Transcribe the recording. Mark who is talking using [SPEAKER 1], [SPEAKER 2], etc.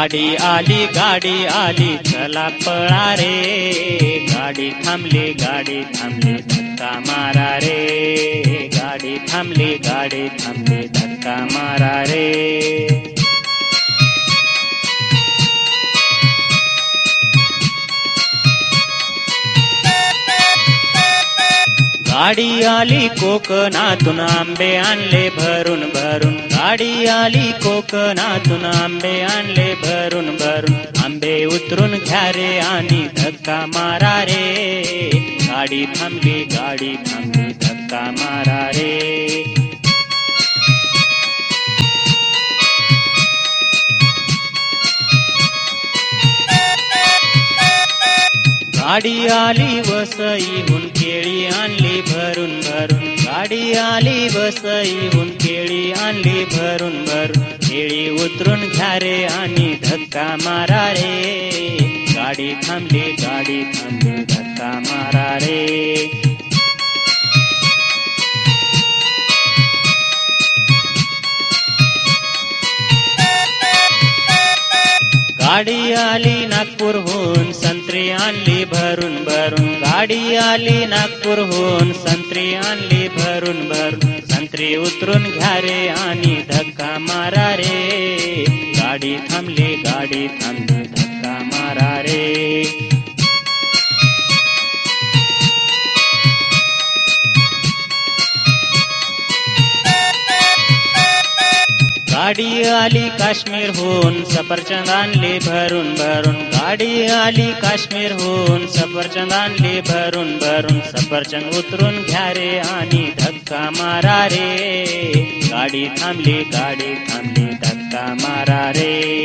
[SPEAKER 1] गाडी आली गाडी आली चला पळा रे. गाडी थांबली गाडी थांबली धक्का मारा रे. गाडी थांबली गाडी थांबली धक्का मारा रे. गाडी आली कोकणातून आंबे आणले भरून भरून. गाडी आली कोकणातून आंबे आणले भरून भरून. आंबे उतरून घ्या रे आणि धक्का मारा रे. गाडी थांबली गाडी थांबली धक्का मारा रे. गाडी आली वसईहून केळी आणली भरून भरून. गाडी आली वसईहून केळी आणली भरून भरून. केळी उतरून घ्या रे आणि धक्का मारा रे. गाडी थांबली गाडी थांबली धक्का मारा रे. गाडी आली नागपूरहून संत्री आणली भरून भरून. गाडी आली नागपूरहून संत्री आणली भरून भरून. संत्री उतरून घ्या रे आणि धक्का मारा रे. गाडी थांबली गाडी थांबली धक्का मारा रे. गाडी आली काश्मीरहून सफरचंद आणले भरून भरून. गाडी आली काश्मीरहून सफरचंद आणले भरून भरून. सफरचंद उतरून घ्या रे आणि धक्का मारा रे. गाडी थांबली गाडी थांबली धक्का मारा रे.